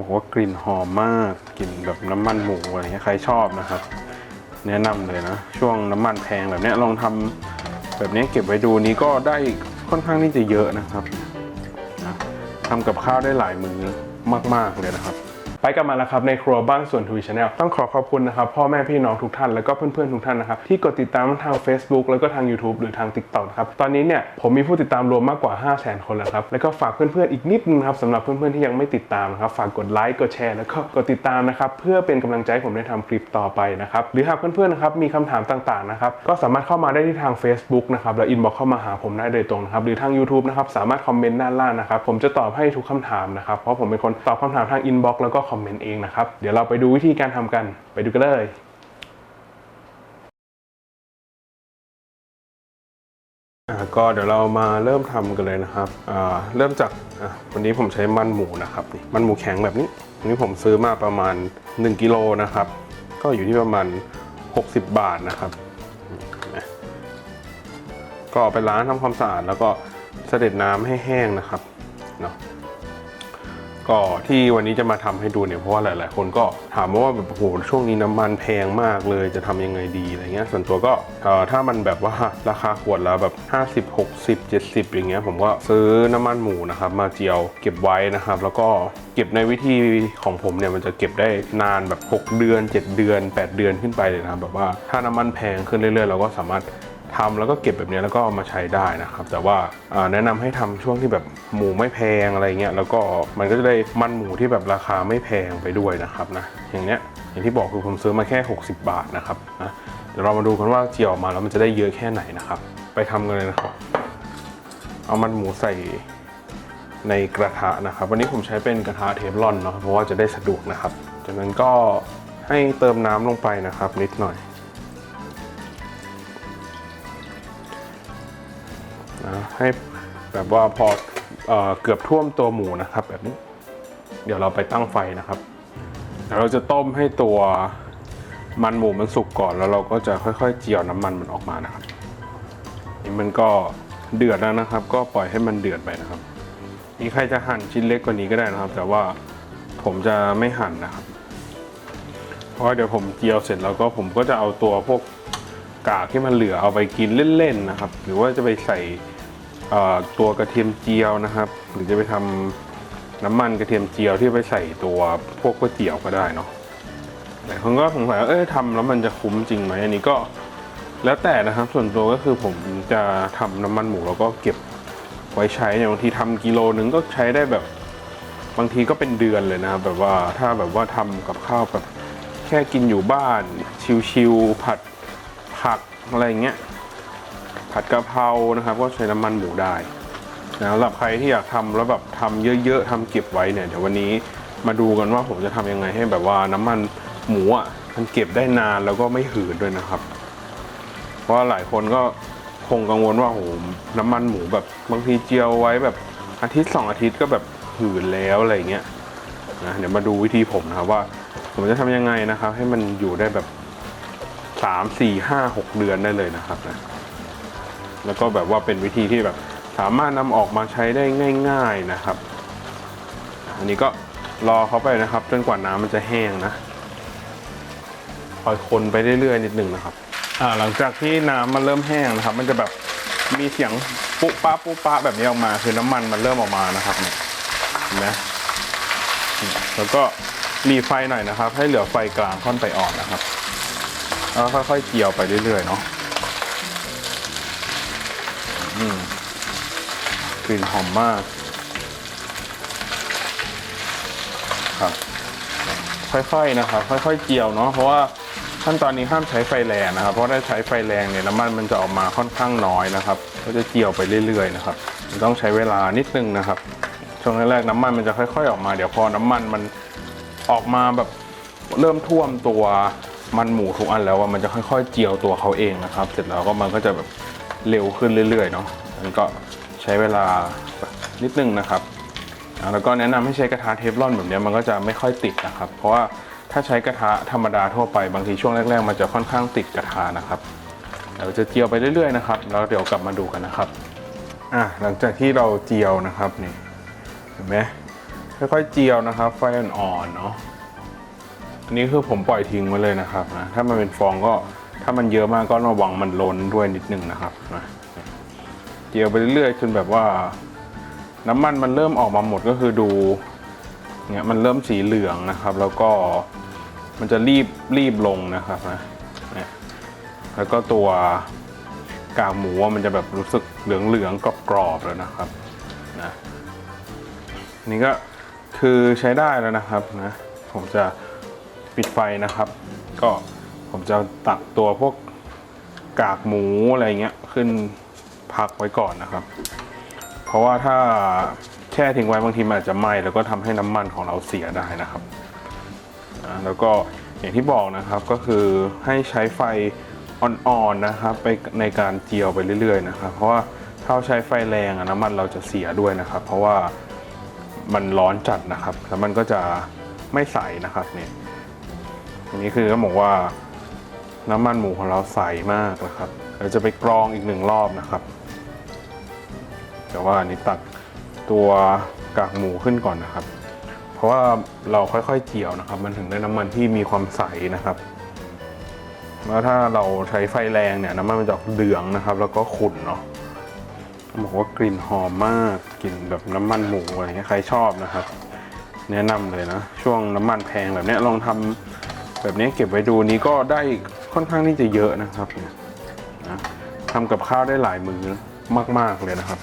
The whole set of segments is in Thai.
บอกว่ากลิ่นหอมมากกลิ่นแบบน้ำมันหมูอะไรเงี้ยใครชอบนะครับ แนะนำเลยนะ ช่วงน้ำมันแพงแบบนี้ลองทำแบบนี้เก็บไว้ดูนี้ก็ได้ค่อนข้างที่จะเยอะนะครับนะทำกับข้าวได้หลายมื้อมาก ๆเลยนะครับ ไปกันมาแล้วครับในครัวบ้านส่วนทวีชาแนลต้องขอขอบคุณนะครับพ่อแม่พี่น้องทุกท่านแล้วก็เพื่อนๆทุกท่านนะครับที่กดติดตามทาง Facebook แล้วก็ทาง YouTube หรือทาง TikTok นะครับตอนนี้เนี่ยผมมีผู้ติดตามรวมมากกว่า 5 0 0 0 0 0 คนแล้วครับแล้วก็ฝากเพื่อนๆอีกนิดนึงครับสำหรับเพื่อนๆที่ยังไม่ติดตามนะครับฝากกดไลค์กดแชร์แล้วก็กดติดตามนะครับเพื่อเป็นกำลังใจผมได้ทำคลิปต่อไปนะครับหรือหากเพื่อนๆนะครับมีคำถามต่างๆนะครับก็สามารถเข้ามาได้ที่ทาง Facebook นะครับแล้วอินบ็อกเข้ามาหาผมได้โดยตรงนะครับหรือทาง YouTube นะครับสามารถคอมเมนต์ด้านล่างนะครับผมจะตอบให้ทุกคำถามนะครับเพราะผมเป็นคนตอบคำถามทางอินบ็อกแล้วก็คอมเมนต์เองนะครับ เดี๋ยวเราไปดูวิธีการทำกัน ไปดูกันเลยอ่าก็เดี๋ยวเรามาเริ่มทำกันเลยนะครับอ่าเริ่มจากอะวันนี้ผมใช้มันหมูนะครับนี่มันหมูแข็งแบบนี้อันนี้ผมซื้อมาประมาณ 1กิโลนะครับ ก็อยู่ที่ประมาณ 60 บาทนะครับ ก็ไปล้างทำความสะอาดแล้วก็เสด็จน้ำให้แห้งนะครับเนาะ ก็ที่วันนี้จะมาทำให้ดูเนี่ยเพราะว่าหลาย ๆ คนก็ถามว่าแบบโอ้โหช่วงนี้น้ำมันแพงมากเลยจะทำยังไงดีอะไรเงี้ยส่วนตัวก็ถ้ามันแบบว่าราคาขวดละแบบ 50 60 70 อย่างเงี้ยผมก็ซื้อน้ำมันหมูนะครับมาเจียวเก็บไว้นะครับ แล้วก็เก็บในวิธีของผมเนี่ยมันจะเก็บได้นานแบบ 6 เดือน 7 เดือน 8 เดือนขึ้นไปเลยนะครับแบบว่าถ้าน้ำมันแพงขึ้นเรื่อย ๆ เราก็สามารถ ทำแล้วก็เก็บแบบนี้แล้วก็เอามาใช้ได้นะครับ แต่ว่าแนะนำให้ทำช่วงที่แบบหมูไม่แพงอะไรเงี้ยแล้วก็มันก็จะได้มันหมูที่แบบราคาไม่แพงไปด้วยนะครับนะอย่างเนี้ยอย่างที่บอกคือผมซื้อมาแค่ 60 บาทนะครับนะเดี๋ยวเรามาดูกันว่าเจียวออกมาแล้วมันจะได้เยอะแค่ไหนนะครับ ไปทำกันเลยนะครับ เอามันหมูใส่ในกระทะนะครับ วันนี้ผมใช้เป็นกระทะเทฟลอนเนาะเพราะว่าจะได้สะดวกนะครับ จากนั้นก็ให้เติมน้ำลงไปนะครับ นิดหน่อย นะให้แบบว่าพอเอเกือบท่วมตัวหมูนะครับ แบบนี้ เดี๋ยวเราไปตั้งไฟนะครับเดี๋ยวเราจะต้มให้ตัวมันหมูมันสุกก่อนแล้วเราก็จะค่อยๆ เจียวน้ำมันมันออกมานะครับนี่มันก็เดือดแล้วนะครับ ก็ปล่อยให้มันเดือดไปนะครับมีใครจะหั่นชิ้นเล็กกว่านี้ก็ได้นะครับ แต่ว่าผมจะไม่หั่นนะครับ เพราะว่าเดี๋ยวผมเจียวเสร็จแล้วก็ผมก็จะเอาตัวพวกกากที่มันเหลือเอาไปกินเล่นๆนะครับ หรือว่าจะไปใส่ ตัวกระเทียมเจียวนะครับ หรือจะไปทำน้ำมันกระเทียมเจียวที่ไปใส่ตัวพวกก๋วยเตี๋ยวก็ได้เนาะหลายคนก็สงสัยว่าเอ้ยทำแล้วมันจะคุ้มจริงไหมอันนี้ก็แล้วแต่นะครับ ส่วนตัวก็คือผมจะทำน้ำมันหมูแล้วก็เก็บไว้ใช้เนี่ยบางทีทำกิโลนึงก็ใช้ได้แบบบางทีก็เป็นเดือนเลยนะครับแบบว่าถ้าแบบว่าทำกับข้าวแบบแค่กินอยู่บ้านชิวๆผัดผักอะไรอย่างเงี้ย ผัดกะเพรานะครับ ก็ใช้น้ำมันหมูได้นะสำหรับใครที่อยากทำแล้วแบบทำเยอะๆทำเก็บไว้เนี่ยเดี๋ยววันนี้มาดูกันว่าผมจะทำยังไงให้แบบว่าน้ำมันหมูอะมันเก็บได้นานแล้วก็ไม่หืดด้วยนะครับ เพราะว่าหลายคนก็คงกังวลว่าโหน้ำมันหมูแบบบางทีเจียวไว้แบบอาทิตย์สองอาทิตย์ก็แบบหืดแล้วอะไรเงี้ยนะเดี๋ยวมาดูวิธีผมนะครับว่า ผมจะทำยังไงนะครับ ให้มันอยู่ได้แบบสามสี่ห้าหกเดือนได้เลยนะครับนะ แล้วก็แบบว่าเป็นวิธีที่แบบสามารถนำออกมาใช้ได้ง่าย ๆนะครับ อันนี้ก็รอเขาไปนะครับ จนกว่าน้ำมันจะแห้งนะคอยคนไปเรื่อยๆนิดหนึ่งนะครับอ่าหลังจากที่น้ำมันเริ่มแห้งนะครับ มันจะแบบมีเสียงปุ๊ป้าปุ๊ป้าแบบนี้ออกมา คือน้ำมันมันเริ่มออกมานะครับเนี่ยเห็นไหมแล้วก็รีไฟหน่อยนะครับ ให้เหลือไฟกลางค่อนไปอ่อนนะครับแล้วค่อยๆเกี่ยวไปเรื่อยๆเนาะ กลิ่นหอมมากครับ ค่อยๆนะครับ ค่อยๆเจียวเนาะเพราะว่าขั้นตอนนี้ห้ามใช้ไฟแรงนะครับ เพราะถ้าใช้ไฟแรงเนี่ยน้ำมันมันจะออกมาค่อนข้างน้อยนะครับ ก็จะเจียวไปเรื่อยๆนะครับต้องใช้เวลานิดนึงนะครับช่วงแรกๆน้ำมันมันจะค่อย ๆ ออกมาเดี๋ยวพอน้ำมันมันออกมาแบบเริ่มท่วมตัวมันหมูทุกอันแล้วว่ามันจะค่อย ๆ เจียวตัวเขาเองนะครับ เสร็จแล้วก็มันก็จะแบบ เร็วขึ้นเรื่อยๆเนาะมันก็ใช้เวลานิดนึงนะครับ แล้วก็แนะนำให้ใช้กระทะเทฟลอนแบบนี้มันก็จะไม่ค่อยติดนะครับ เพราะว่าถ้าใช้กระทะธรรมดาทั่วไปบางทีช่วงแรกๆ มันจะค่อนข้างติดกระทะนะครับเดี๋ยวจะเจียวไปเรื่อยๆนะครับแล้วเดี๋ยวกลับมาดูกันนะครับอะหลังจากที่เราเจียวนะครับนี่เห็นไหมค่อยๆเจียวนะครับ ไฟอ่อนๆเนาะอันนี้คือผมปล่อยทิ้งไว้เลยนะครับนะถ้ามันเป็นฟองก็ ถ้ามันเยอะมากก็ระวังมันล้นด้วยนิดนึงนะครับนะเจียวไปเรื่อยๆจนแบบว่า น้ำมันมันเริ่มออกมาหมดก็คือดูเนี่ยมันเริ่มสีเหลืองนะครับ แล้วก็มันจะรีบรีบลงนะครับนะแล้วก็ตัวกากหมูมันจะแบบรู้สึกเหลืองเหลืองๆกรอบๆแล้วนะครับนะนี่ก็คือใช้ได้แล้วนะครับนะผมจะปิดไฟนะครับ ก็ ผมจะตักตัวพวกกากหมูอะไรเงี้ยขึ้นพักไว้ก่อนนะครับ เพราะว่าถ้าแช่ทิ้งไว้บางทีมันอาจจะไหม้แล้วก็ทำให้น้ำมันของเราเสียได้นะครับแล้วก็อย่างที่บอกนะครับก็คือให้ใช้ไฟอ่อนๆนะครับไปในการเจียวไปเรื่อยๆนะครับ เพราะว่าถ้าใช้ไฟแรงน้ำมันเราจะเสียด้วยนะครับ เพราะว่ามันร้อนจัดนะครับแล้วมันก็จะไม่ใสนะครับเนี่ยอันนี้คือก็บอกว่า น้ำมันหมูของเราใสมากนะครับเราจะไปกรองอีกหนึ่งรอบนะครับ แต่ว่าอันนี้ตักตัวกากหมูขึ้นก่อนนะครับ เพราะว่าเราค่อยๆเจียวนะครับ มันถึงได้น้ำมันที่มีความใสนะครับแล้วถ้าเราใช้ไฟแรงเนี่ยน้ำมันมันจะเหลืองนะครับ แล้วก็ขุ่นเนาะบอกว่ากลิ่นหอมมากกลิ่นแบบน้ำมันหมูอะไรเงี้ยใครชอบนะครับ แนะนำเลยนะ ช่วงน้ำมันแพงแบบนี้ลองทำแบบนี้เก็บไว้ดูนี้ก็ได้ ค่อนข้างที่จะเยอะนะครับเนี่ยนะทำกับข้าวได้หลายมือมาก ๆ เลยนะครับ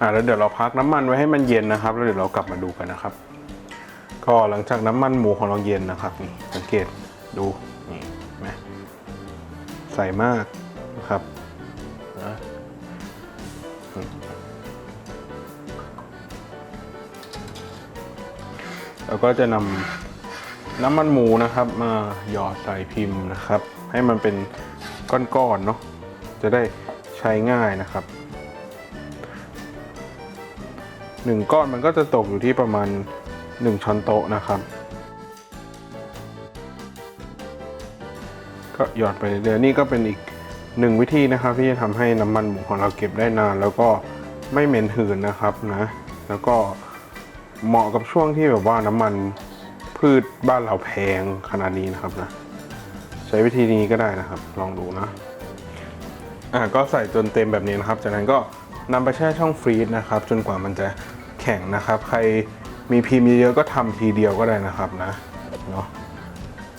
อ่าแล้วเดี๋ยวเราพักน้ำมันไว้ให้มันเย็นนะครับ แล้วเดี๋ยวเรากลับมาดูกันนะครับ ก็หลังจากน้ำมันหมูของเราเย็นนะครับนี่สังเกตดูนี่ไหมใส่มากนะครับนะ แล้วก็จะนำน้ำมันหมูนะครับ มาหยอดใส่พิมพ์นะครับ ให้มันเป็นก้อนๆเนาะจะได้ใช้ง่ายนะครับหนึ่งก้อนมันก็จะตกอยู่ที่ประมาณ 1ช้อนโต๊ะนะครับ ก็หยอดไปเรื่อยๆนี่ก็เป็นอีกหนึ่งวิธีนะครับ ที่จะทำให้น้ำมันหมูของเราเก็บได้นาน แล้วก็ไม่เหม็นหืนนะครับนะ แล้วก็ เหมาะกับช่วงที่แบบว่าน้ำมันพืชบ้านเราแพงขนาดนี้นะครับนะ ใช้วิธีนี้ก็ได้นะครับ ลองดูนะอะก็ใส่จนเต็มแบบนี้นะครับ จากนั้นก็นำไปแช่ช่องฟรีซนะครับ จนกว่ามันจะแข็งนะครับ ใครมีพิมพ์เยอะๆก็ทำทีเดียวก็ได้นะครับนะเนาะ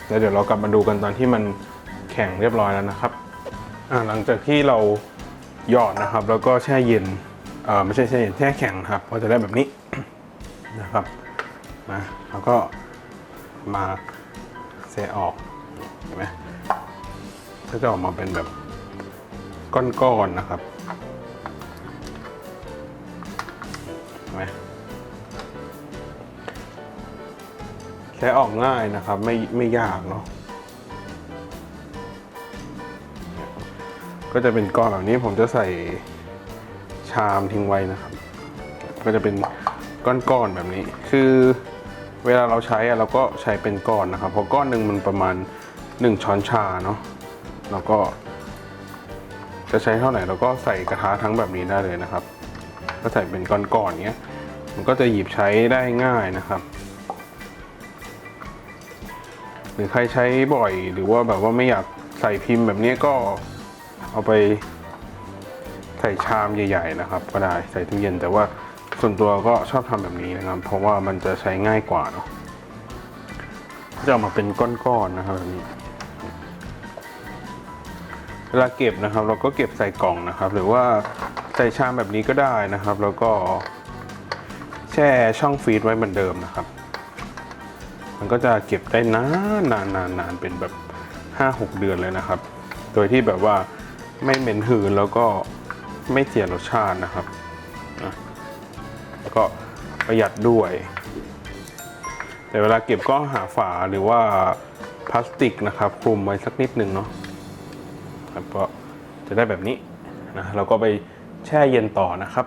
แล้วเดี๋ยวเรากลับมาดูกันตอนที่มันแข็งเรียบร้อยแล้วนะครับอะหลังจากที่เราหยอดนะครับ แล้วก็แช่เย็นเออไม่ใช่แช่เย็นแช่แข็งครับก็จะได้แบบนี้ นะครับนะแล้วก็มาเซออกเห็นไหมก็จะออกมาเป็นแบบก้อนๆนะครับเห็นไหมแค่ออกง่ายนะครับไม่ไม่ยากเนาะก็จะเป็นก้อนแบบนี้ผมจะใส่ชามทิ้งไว้นะครับ ก็จะเป็น ก้อนๆแบบนี้ คือเวลาเราใช้อะเราก็ใช้เป็นก้อนนะครับ เพราะก้อนหนึ่งมันประมาณ 1 ช้อนชาเนาะแล้วก็ จะใช้เท่าไหร่เราก็ใส่กระทะทั้งแบบนี้ได้เลยนะครับ ก็ใส่เป็นก้อนๆเงี้ยมันก็จะหยิบใช้ได้ง่ายนะครับ หรือใครใช้บ่อยหรือว่าแบบว่าไม่อยากใส่พิมพ์แบบนี้ก็เอาไปใส่ชามใหญ่ ๆ นะครับ ก็ได้ใส่ตู้เย็นแต่ว่า ส่วนตัวก็ชอบทำแบบนี้นะครับ เพราะว่ามันจะใช้ง่ายกว่าเนาะก็จะออกมาเป็นก้อนๆนะครับแบบนี้เวลาเก็บนะครับ เราก็เก็บใส่กล่องนะครับ หรือว่าใส่ชามแบบนี้ก็ได้นะครับ แล้วก็แช่ช่องฟรีซไว้เหมือนเดิมนะครับ มันก็จะเก็บได้นานนานนานนานเป็นแบบ 5-6 เดือนเลยนะครับ โดยที่แบบว่าไม่เหม็นหืนแล้วก็ไม่เสียรสชาตินะครับนะ ก็ประหยัดด้วย แต่เวลาเก็บก็หาฝาหรือว่าพลาสติกนะครับคลุมไว้สักนิดนึงเนาะครับก็จะได้แบบนี้นะเราก็ไปแช่เย็นต่อนะครับ